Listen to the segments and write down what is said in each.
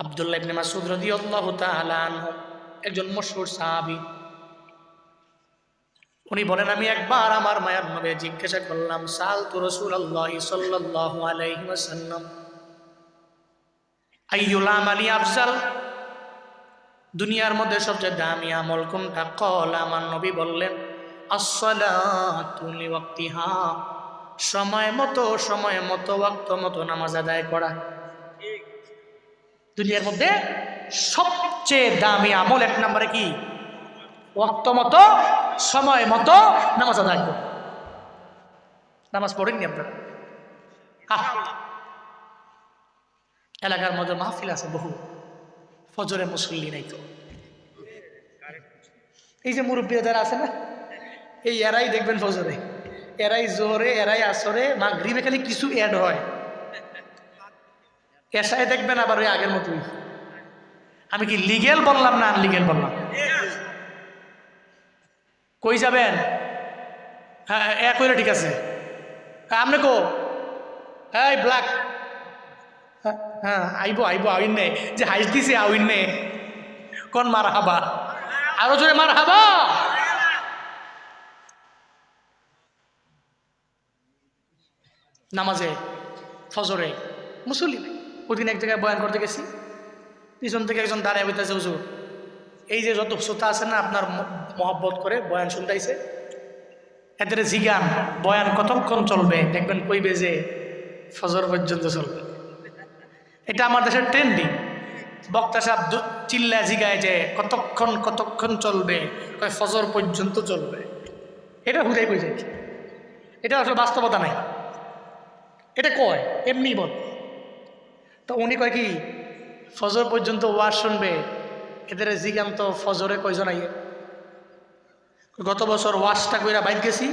আবদুল্লাহ ইবনে মাসুদ রাদিয়াল্লাহু তাআলা আনহু, একজন মশহুর সাহাবী। উনি বলেন, আমি একবার আমার মায়ার নবে জিজ্ঞাসা করলাম সাল তু রাসূলুল্লাহ সাল্লাল্লাহু আলাইহি ওয়াসাল্লাম আইয়ুল আমালি আফজাল? দুনিয়ার মধ্যে সবচেয়ে দামি আমল কোনটা? কল, আমার নবী বললেন, আসসালাতু লিওয়াক্তিহা, সময় মতো সময় মতো, ওয়াক্ত মতো নামাজ আদায় করা। দুনিয়ার মধ্যে সবচেয়ে দামি আমল এক নম্বরে কি? ওয়াক্ত মতো, সময় মতো নামাজ আদায় করো। নামাজ পড়েননি আপনারা? এলাকার মধ্যে মাহফিল আছে বহু। ফজরে মুসল্লি নাই তো। এই যে মুরব্বীরা যারা আছে না, এই এরাই দেখবেন ফজরে। এরাই জোরে এরাই আসরে, মাগরিবে খালি কিছু অ্যাড হয়। এসায় দেখবেন আবার ওই আগের মতোই। আমি কি লিগেল বললাম না আনলিগেল বললাম? কই যাবেন? হ্যাঁ হইলে ঠিক আছে। হ্যাঁ আপনি কো? এই ব্ল্যাক হ্যাঁ, হ্যাঁ আইব আইব আউইন নে। যে হাইস দিছে আউইন নে। কোন মার হাবা আরও জোরে মার হাবা নামাজে ফজরে মুসল্লি। নাই ওদিন এক জায়গায় বয়ান করতে গেছি। পিছন থেকে একজন দাঁড়িয়ে বইতেছে হুজুর, এই যে যত শ্রোতা আছে না, আপনার মহব্বত করে বয়ান শুনতেছে এদের জিগান, বয়ান কতক্ষণ চলবে? দেখবেন কইবে যে ফজর পর্যন্ত চলবে। এটা আমার দেশের ট্রেন্ডিং বক্তা সাহেব চিল্লা জিগায় যে কতক্ষণ কতক্ষণ চলবে? কয় ফজর পর্যন্ত চলবে? এটা হুদাই কই এটা আসলে বাস্তবতা নাই। এটা কয়? এমনি বল। তো উনি কয় কি, ফজর পর্যন্ত ওয়াজ শুনবে, এদের জিগান তো ফজরে কয়জন আইয়ে? গত বছর ওয়াশটা কইরা বাইর গেছি,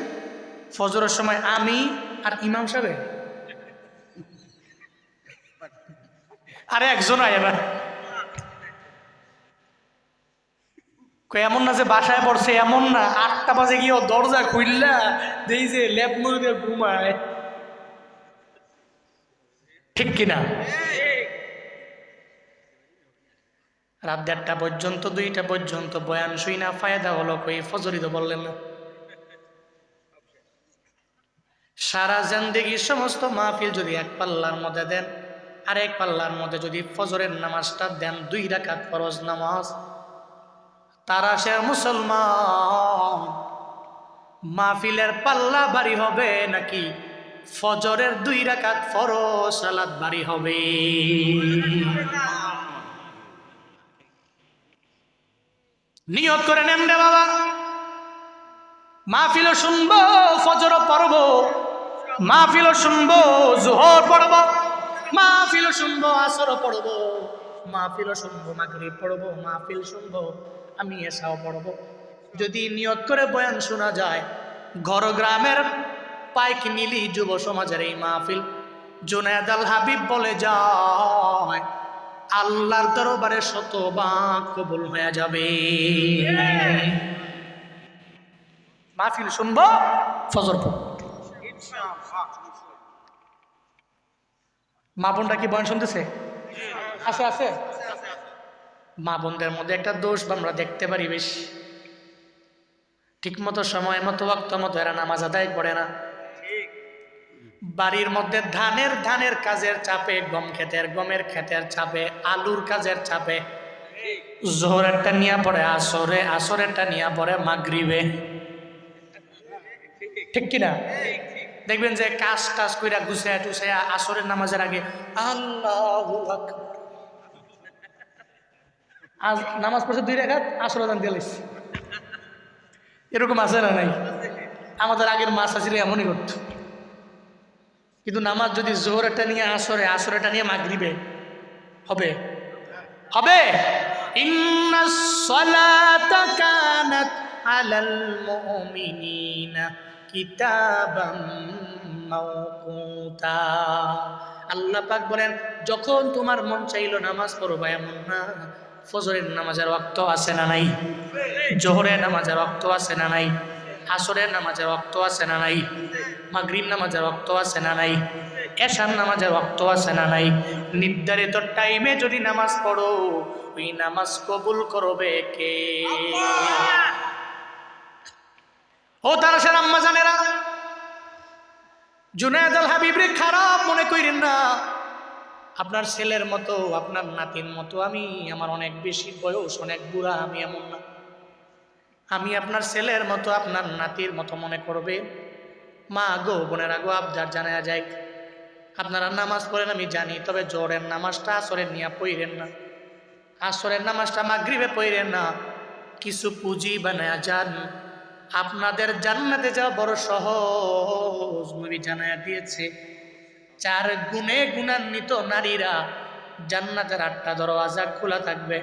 ফজরের সময় আমি আর ইমাম সাহেব। আরে একজন আয় এবার এমন না যে বাসায় পড়ছে, এমন না, আটটা বাজে গিয়ে দরজা খুললা, দেই যে ল্যাপ মুরগে ঘুমায় ঠিক কিনা? রাত দেড়টা পর্যন্ত, দুইটা পর্যন্ত, বয়ান শুই না, ফায়দা হলো কই? ফজরি তো বললেন না। সারা জিন্দেগি সমস্ত মাহফিল যদি এক পাল্লার মধ্যে দেন আর এক পাল্লার মধ্যে যদি ফজরের নামাজটা দেন, দুই রাকাত ফরজ নামাজ, তারা সে মুসলমান, মাহফিলের পাল্লা বাড়ি হবে নাকি ফজরের দুই রাকাত ফরজ, সালাত বাড়ি হবে। নিয়ত করে নেন রে বাবা। মাহফিলও শুনব ফজর পড়ব। মাহফিলও শুনব, জোহর পড়ব। মাহফিল শুনব আসর পড়ব। মাহফিল শুনব, মাগরিব পড়ব, মাহফিল শুনব, আমি এসাও পড়ব। যদি নিয়ত করে বয়ান শোনা যায় ঘর গ্রামের পাইক মিলি যুব সমাজের এই মাহফিল। জুনায়দ আল হাবিব বলে, যায়, আল্লাহর দরবারে শতবার কবুল হয়ে যাবে। মাহফিল শুনব, ফজর পড়ব। মা বোনটা কি বয়ান শুনতেছে? আছে আছে। মা বোনদের মধ্যে একটা দোষ, আমরা দেখতে পারি বেশ। ঠিক মতো সময় মতো, ওয়াক্ত মতো এরা নামাজ আদায় করে না। বাড়ির মধ্যে ধানের ধানের কাজের চাপে, গম ক্ষেতের, গমের ক্ষেতের চাপে, আলুর কাজের চাপে। জোহরেরটা নিয়ে পড়ে, আসরে আসরেরটা নিয়ে পড়ে, মাগরিবে। ঠিক কিনা? দেখবেন যে কাজ টাজ কইরা গুছায় টুছায় আসরের নামাজের আগে আল্লাহ আজ নামাজ পড়ছে দুই রেখাত আসর দান দিয়ে। এরকম আছে না নাই? আমাদের আগের মাছ আসলে এমনই করতো। কিন্তু নামাজ যদি জোহরেরটা নিয়ে আসরে আসরেটা নিয়ে মাগরিবে, হবে? হবে। আল্লাহ পাক বলেন, যখন তোমার মন চাইলো নামাজ পড়বা এমন না, ফজরের নামাজের রক্ত আছে না নাই? জোহরের নামাজের রক্ত আছে না নাই? আসরের নামাজের রক্ত আছে না নাই? মাগরিব নামাজের রক্ত আছে না নাই? এশার নামাজের রক্ত আছে না নাই? নির্ধারিত টাইমে যদি নামাজ পড়ো, ওই নামাজ কবুল করবে কে? ও তারা সে আম্মা জানেরা জুনায়দ আল হাবিবরে খারাপ মনে করেন না। আপনার ছেলের মতো, আপনার নাতির মতো আমি, আমার অনেক বেশি বয়স, অনেক বুড়া, আমি এমন না। আমি আপনার ছেলের মতো আপনার নাতির মতো মনে করবে। মা গো, বোনেরা গো, আবদার জানা যায় আপনারা নামাজ পড়েন, আমি জানি, তবে জোরের নামাজটা আসরের নিয়ে পড়েন না। আসরের নামাজটা মাগরিবে পড়েন না। কিছু পুঁজি বানায়া যান। আপনাদের জান্নাতে যাওয়া বড় সহজ, নবী জানায়া দিয়েছে। চার গুণে গুণান্বিত নারীরা জান্নাতের আটটা দরওয়াজা খোলা থাকবে।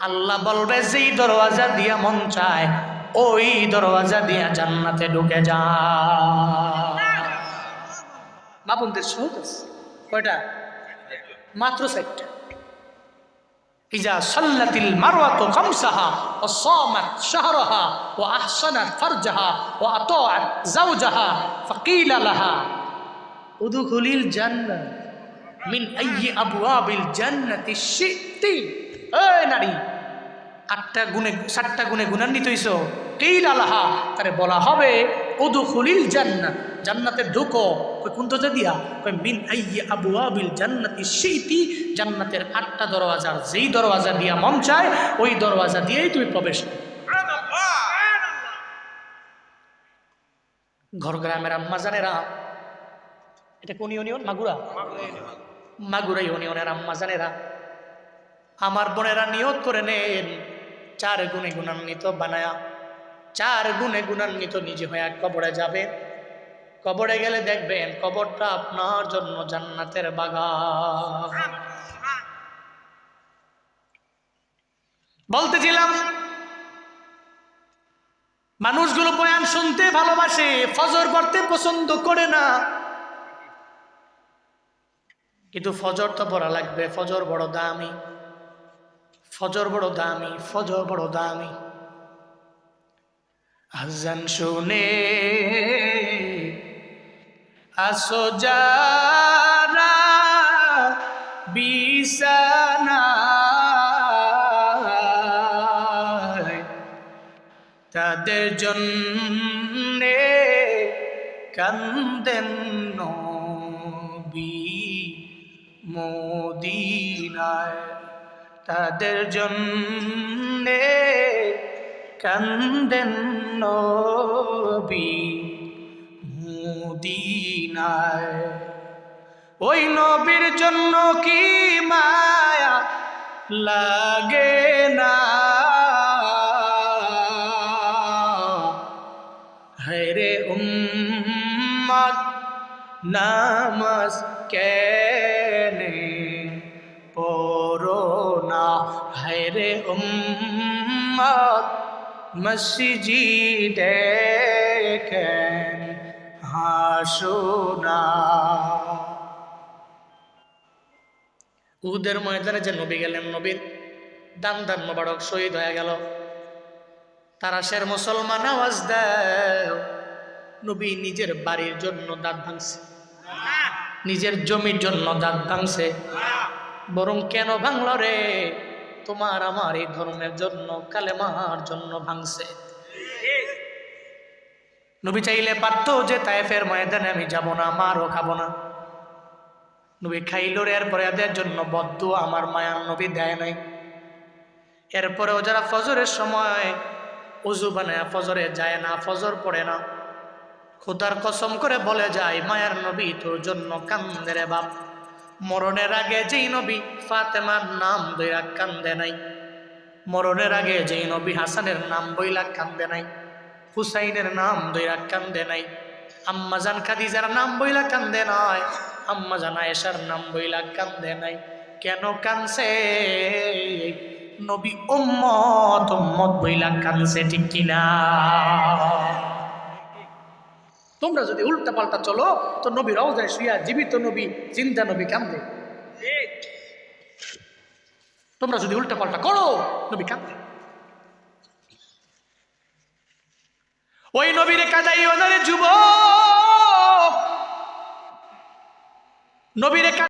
আল্লাহ বলবে, যেই দরওয়াজা দিয়া মন চায় ওই দরওয়াজা দিয়া জান্নাতে ঢুকে যা। মা সহজ কয়টা? মাত্র চারটা। ইজা সল্লাতিল মারওয়াতু খামসাহা ওয়া সামাত শাহরাহা ওয়া আহসানাত ফারজাহা ওয়া আতাআত যাওজাহা ফাকিলা লাহা। উদখুলিল জান্নাহ মিন আইয়ি আবওয়াবিল জান্নাতি শিতি। এ নারী আটটা গুণে, সাতটা গুণে গুণান্বিত হইছ। কেইল আলাহা, তারে বলা হবে উদু খুলিল জান্নাত। জান্নাতে ঢুকো। কই, কোন দরজা দিয়া? কই, মিন আইয়ি আবওয়াবিল জান্নাতি সেইটি জান্নাতের আটটা দরওয়াজার যেই দরওয়াজা দিয়া মন চায়, ওই দরওয়াজা দিয়েই তুমি প্রবেশ ঘর গ্রামের আম্মা জানেরা, এটা কোন ইউনিয়ন? মাগুরা? মাগুরা ইউনিয়নের আম্মা জানেরা, আমার বোনেরা নিয়ত করে নেন চার গুণে গুণান্বিত বানায়া, চার গুণে গুণান্বিত নিজে হয়ে কবরে যাবে। কবরে গেলে দেখবেন কবরটা আপনার জন্য জান্নাতের বাগান। বলতেছিলাম, মানুষগুলো বয়ান শুনতে ভালোবাসে, ফজর পড়তে পছন্দ করে না। কিন্তু ফজর তো পড়া লাগবে, ফজর বড় দামি। ফজর বড় দামি ফজর বড় দামি। আজান শুনে আসো যারা বিছানায় তাদের জন্যে কান্দেন। তাদের জন্যে কান্দেন নবী মদিনায়। ওই নবীর জন্য কি মায়া লাগে না? হরে উম্মত, নামাজ কেনে উম্মত মসজিদে কেন হাসো না উহুদের ময়দানে যে নবী গেলেন, নবীর দান দান মোবারক শহীদ হয়ে গেল। তারা সের মুসলমান আওয়াজ দেয়, নবী নিজের বাড়ির জন্য দাঁত ভাঙছে। নিজের জমির জন্য দাঁত ভাঙছে। বরং কেন ভাঙল রে? তোমার আমার এই ধর্মের জন্য, কালেমার জন্য ভাঙছে। নবী চাইলে পারতো যে তাইফের ময়দানে আমি যাব না, মারও খাব না। নবী খাইল এরপরে এদের জন্য বদ্ধ আমার মায়ার নবী দেয় নাই। এরপরেও যারা ফজরের সময় উজু বানায়, ফজরে যায় না, ফজর পড়ে না। খুদার কসম করে বলে যায়, মায়ার নবী তোর জন্য কান্দে রে বাপ। মরণের আগে যেই নবী ফাতেমার নাম দইরা কান্দে নাই। মরণের আগে যেই নবী হাসানের নাম বইলা কান্দে নাই। হুসাইনের নাম দইরা কান্দে নাই। আম্মাজান খাদিজার নাম বইলা কান্দে নাই। আম্মাজান আয়েশার নাম বইলা কান্দে নাই। কেন কানছে? নবী উম্মত উম্মত বইলা কানছে, ঠিক কিনা? তোমরা যদি উল্টা পাল্টা চলো, তো নবী রওজায় শুয়া জীবিত নবী চিন্তা নবী কান্দে তোমরা যদি উল্টা পাল্টা করো, নবী কান্দে ওই নবীরে কাদাই ওনারে যুব নবীরে